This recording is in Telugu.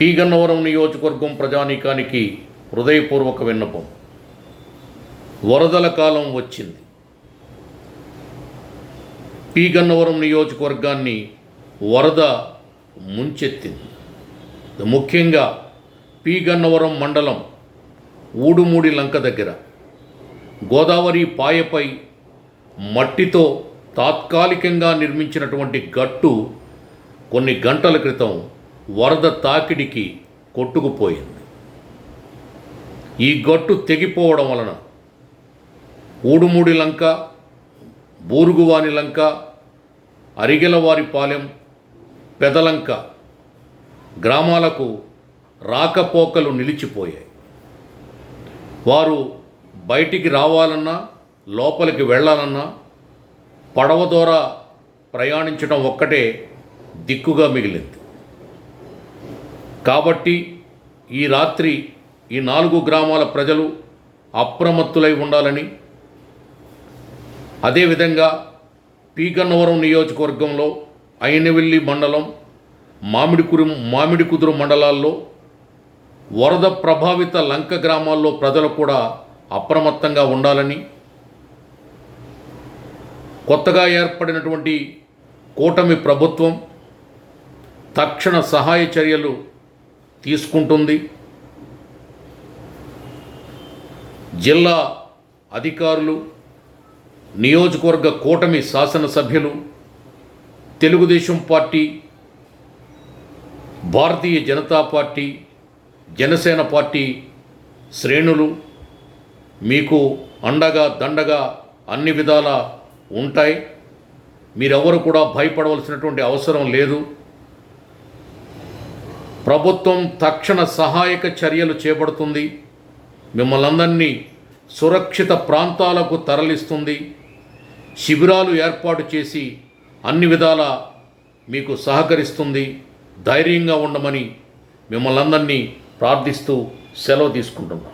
పి గన్నవరం నియోజకవర్గం ప్రజానీకానికి హృదయపూర్వక విన్నపం. వరదల కాలం వచ్చింది. పి గన్నవరం నియోజకవర్గాన్ని వరద ముంచెత్తింది. ముఖ్యంగా పీగన్నవరం మండలం ఊడుమూడి లంక దగ్గర గోదావరి పాయపై మట్టితో తాత్కాలికంగా నిర్మించినటువంటి గట్టు కొన్ని గంటల క్రితం వరద తాకిడికి కొట్టుకుపోయింది. ఈ గట్టు తెగిపోవడం వలన ఊడుమూడి లంక బూరుగువాని లంక అరిగెలవారిపాలెం పెదలంక గ్రామాలకు రాకపోకలు నిలిచిపోయాయి. వారు బయటికి రావాలన్నా లోపలికి వెళ్ళాలన్నా పడవ ద్వారా ప్రయాణించడం ఒక్కటే దిక్కుగా మిగిలింది. కాబట్టి ఈ రాత్రి ఈ నాలుగు గ్రామాల ప్రజలు అప్రమత్తులై ఉండాలని అదేవిధంగా పీకన్నవరం నియోజకవర్గంలో అయినవెల్లి మండలం మామిడికురు మామిడికుదురు మండలాల్లో వరద ప్రభావిత లంక గ్రామాల్లో ప్రజలు కూడా అప్రమత్తంగా ఉండాలని కొత్తగా ఏర్పడినటువంటి కూటమి ప్రభుత్వం తక్షణ సహాయ చర్యలు తీసుకుంటుంది. జిల్లా అధికారులు నియోజకవర్గ కూటమి శాసనసభ్యులు Telugu Desam party Bharatiya Janata party Janasena party శ్రేణులు మీకు అండగా దండగా అన్ని విధాలా ఉంటాయి. మీరెవరు కూడా భయపడవలసినటువంటి అవసరం లేదు. ప్రభుత్వం తక్షణ సహాయక చర్యలు చేపడుతుంది. మిమ్మల్నందరినీ సురక్షిత ప్రాంతాలకు తరలిస్తుంది. శిబిరాలు ఏర్పాటు చేసి అన్ని విధాల మీకు సహకరిస్తుంది. ధైర్యంగా ఉండమని మిమ్మల్ని అందరినీ ప్రార్థిస్తూ సెలవు తీసుకుంటున్నాం.